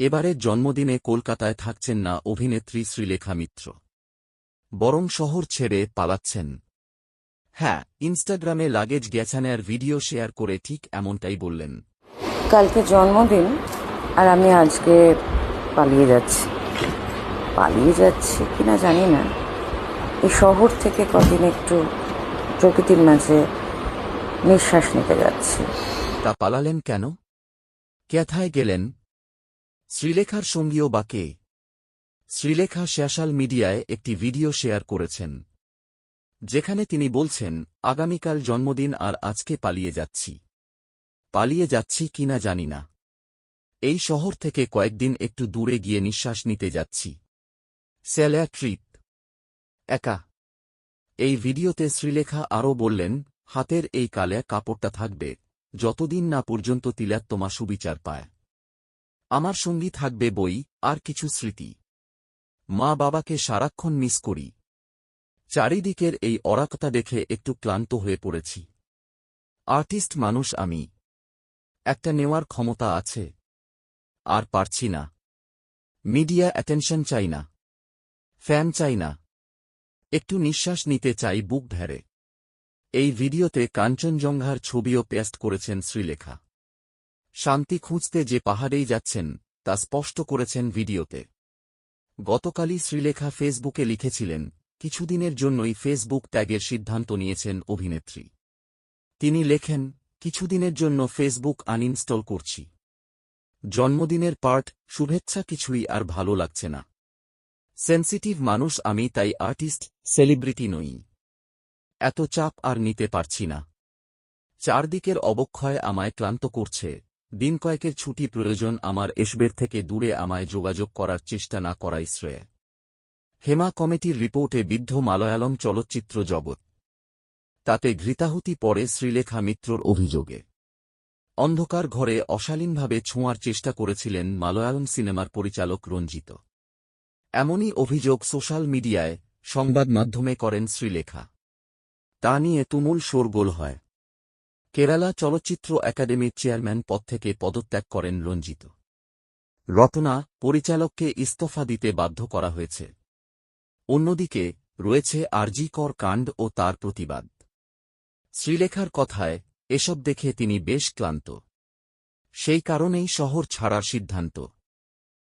এবারের জন্মদিনে কলকাতায় থাকছেন না অভিনেত্রী শ্রীলেখা মিত্র। বরং শহর ছেড়ে পালাচ্ছেন। হ্যাঁ ইনস্টাগ্রামে লাগেজ গেছানের ভিডিও শেয়ার করে ঠিক এমনটাই বললেন। কালকে জন্মদিন আর আমি আজকে পালিয়ে যাচ্ছি। পালিয়ে যাচ্ছি কিনা জানি না। এই শহর থেকে কদিন একটু প্রকৃতির মাঝে নিঃশ্বাস নিতে যাচ্ছি। তা পালালেন কেন? ক্যাথায় গেলেন? শ্রীলেখার সঙ্গীও বা কে? শ্রীলেখা সোশ্যাল মিডিয়ায় একটি ভিডিও শেয়ার করেছেন, যেখানে তিনি বলছেন, আগামীকাল জন্মদিন আর আজকে পালিয়ে যাচ্ছি। পালিয়ে যাচ্ছি কিনা জানি না। এই শহর থেকে কয়েকদিন একটু দূরে গিয়ে নিঃশ্বাস নিতে যাচ্ছি। Solo trip. একা। এই ভিডিওতে শ্রীলেখা আরও বললেন, হাতের এই কালে কাপড়টা থাকবে, যতদিন না পর্যন্ত তিলাত্তমা সুবিচার পায়। আমার সঙ্গী থাকবে বই আর কিছু স্মৃতি। মা বাবাকে সারাক্ষণ মিস করি। চারিদিকের এই অরাকতা দেখে একটু ক্লান্ত হয়ে পড়েছি। আর্টিস্ট মানুষ আমি। একটা নেওয়ার ক্ষমতা আছে। আর পারছি না। মিডিয়া অ্যাটেনশন চাই না। ফ্যান চাই না। একটু নিঃশ্বাস নিতে চাই বুক ভেড়ে এই ভিডিওতে কাঞ্চনজঙ্ঘার ছবিও পেস্ট করেছেন শ্রীলেখা। শান্তি খুঁজতে যে পাহাড়েই যাচ্ছেন, তা স্পষ্ট করেছেন ভিডিওতে। গতকালই শ্রীলেখা ফেসবুকে লিখেছিলেন, কিছুদিনের জন্যই ফেসবুক ট্যাগের সিদ্ধান্ত নিয়েছেন অভিনেত্রী। তিনি লেখেন, কিছুদিনের জন্য ফেসবুক আনইনস্টল করছি। জন্মদিনের পার্ট, শুভেচ্ছা কিছুই আর ভালো লাগছে না। সেন্সিটিভ মানুষ আমি, তাই আর্টিস্ট, সেলিব্রিটি নই। এত চাপ আর নিতে পারছি না। চারদিকের অবক্ষয় আমায় ক্লান্ত করছে। দিন কয়েকের ছুটি প্রয়োজন, আমার এসবের থেকে দূরে আমায় যোগাযোগ করার চেষ্টা না করাই শ্রেয়। হেমা কমিটির রিপোর্টে বিদ্ধ মালয়ালম চলচ্চিত্র জগৎ। তাতে ঘৃতাহুতি পড়ে শ্রীলেখা মিত্রর অভিযোগে। অন্ধকার ঘরে অশালীনভাবে ছোঁয়ার চেষ্টা করেছিলেন মালয়ালম সিনেমার পরিচালক রঞ্জিত। এমনই অভিযোগ সোশ্যাল মিডিয়ায় সংবাদ মাধ্যমে করেন শ্রীলেখা। তা নিয়ে তুমুল শোরগোল হয়। কেরালা চলচ্চিত্র একাডেমির চেয়ারম্যান পদ থেকে পদত্যাগ করেন রঞ্জিত। রত্না পরিচালককে ইস্তফা দিতে বাধ্য করা হয়েছে। অন্যদিকে, রয়েছে আরজি কর কাণ্ড ও তার প্রতিবাদ। শ্রীলেখার কথায়, এসব দেখে তিনি বেশ ক্লান্ত। সেই কারণেই শহর ছাড়ার সিদ্ধান্ত।